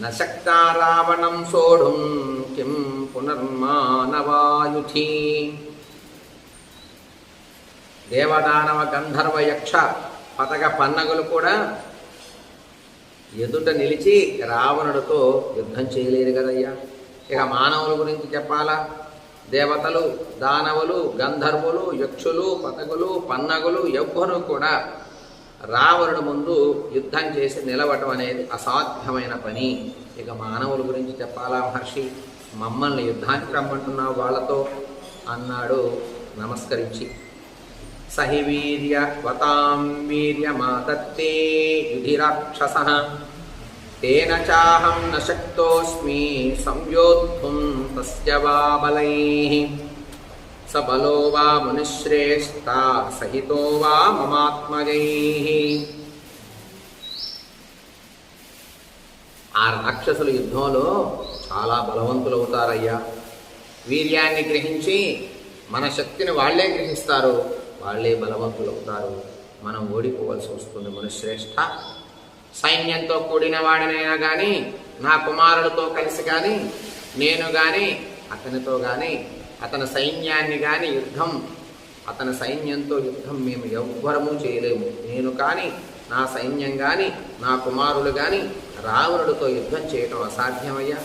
నశక్తా సోడు సోఢుం కిం పునర్మానవాయుధి. దేవదానవ గంధర్వ యక్ష పతక పన్నగులు కూడా ఎదుట నిలిచి రావణుడితో యుద్ధం చేయలేరు కదయ్యా. ఇక మానవుల గురించి చెప్పాలా? దేవతలు దానవులు గంధర్వులు యక్షులు పతకులు పన్నగులు ఎవ్వరూ కూడా రావణుడు ముందు యుద్ధం చేసి నిలవటం అనేది అసాధ్యమైన పని. ఇక మానవుల గురించి చెప్పాలా మహర్షి? మమ్మల్ని యుద్ధానికి రమ్మంటున్నావు వాళ్ళతో? అన్నాడు నమస్కరించి. సహి వీర్య వతాం వీర్యమాదత్తే యుధిరాక్షస. తేన చాహం న శక్తోస్మి సంయోద్ధుం తస్య వా బలైః స బలో వా మునిశ్రేష్ట సహితో వా ఆ రాక్షసులు యుద్ధంలో చాలా బలవంతులు అవుతారయ్యా వీర్యాన్ని గ్రహించి మన శక్తిని వాళ్ళే గ్రహిస్తారు. వాళ్ళే బలవంతులు అవుతారు మనం ఓడిపోవలసి వస్తుంది మునిశ్రేష్ఠ సైన్యంతో కూడిన వాడినైనా కానీ నా కుమారుడితో కలిసి కానీ నేను కానీ అతనితో కానీ అతని సైన్యాన్ని కానీ యుద్ధం అతని సైన్యంతో యుద్ధం మేము ఎవ్వరము చేయలేము. నేను కానీ నా సైన్యం కానీ నా కుమారులు కానీ రావణుడితో యుద్ధం చేయటం అసాధ్యమయ్యా?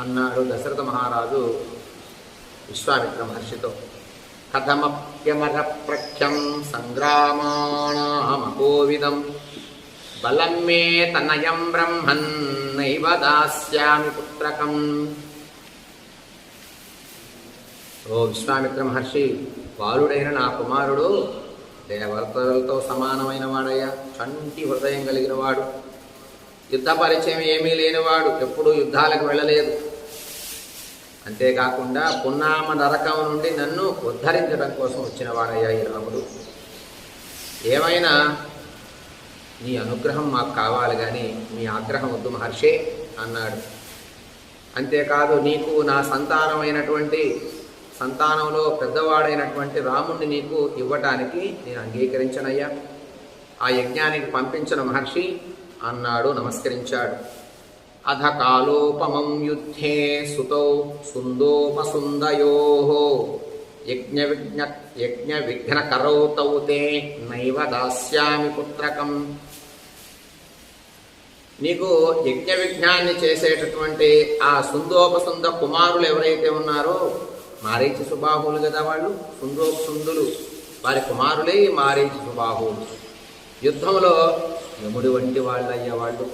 అన్నాడు దశరథ మహారాజు విశ్వామిత్ర మహర్షితో కథమప్యమర ప్రఖ్యం సంగ్రామాణమకోవిదం బలం మే తనయం బ్రహ్మన్ నైవ దాస్యామి పుత్రకం. ఓ విశ్వామిత్ర మహర్షి బాలుడైన నా కుమారుడు దేవతలతో సమానమైన వాడయ్యా చంటి హృదయం కలిగిన వాడు. యుద్ధ పరిచయం ఏమీ లేనివాడు ఎప్పుడూ యుద్ధాలకు వెళ్ళలేదు. అంతేకాకుండా పున్నామ నరకం నుండి నన్ను ఉద్ధరించడం కోసం వచ్చిన వాడయ్యా ఈ రాముడు. ఏమైనా నీ అనుగ్రహం మాకు కావాలి కానీ మీ ఆగ్రహం వద్దు మహర్షే అన్నాడు. అంతేకాదు నీకు నా సంతానమైనటువంటి సంతానంలో పెద్దవాడైనటువంటి రాముణ్ణి నీకు ఇవ్వటానికి నేను అంగీకరించనయ్యా. ఆ యజ్ఞానికి పంపించిన మహర్షి అన్నాడు నమస్కరించాడు. అధ కాలోపమం యుద్ధే సుతౌ సుందోపసుందయో. యజ్ఞ విఘ్న యజ్ఞ విఘ్న కరౌతౌ నైవ దాస్యామి పుత్రకం. నీకు యజ్ఞ విఘ్నాన్ని చేసేటటువంటి ఆ సుందోపసుంద కుమారులు ఎవరైతే ఉన్నారో మారేచి సుబాహువులు కదా వాళ్ళు? సుందోపసుందులు వారి కుమారులే మారేచి సుబాహువులు. యుద్ధంలో యముడి వంటి వాళ్ళు అయ్యేవాళ్ళు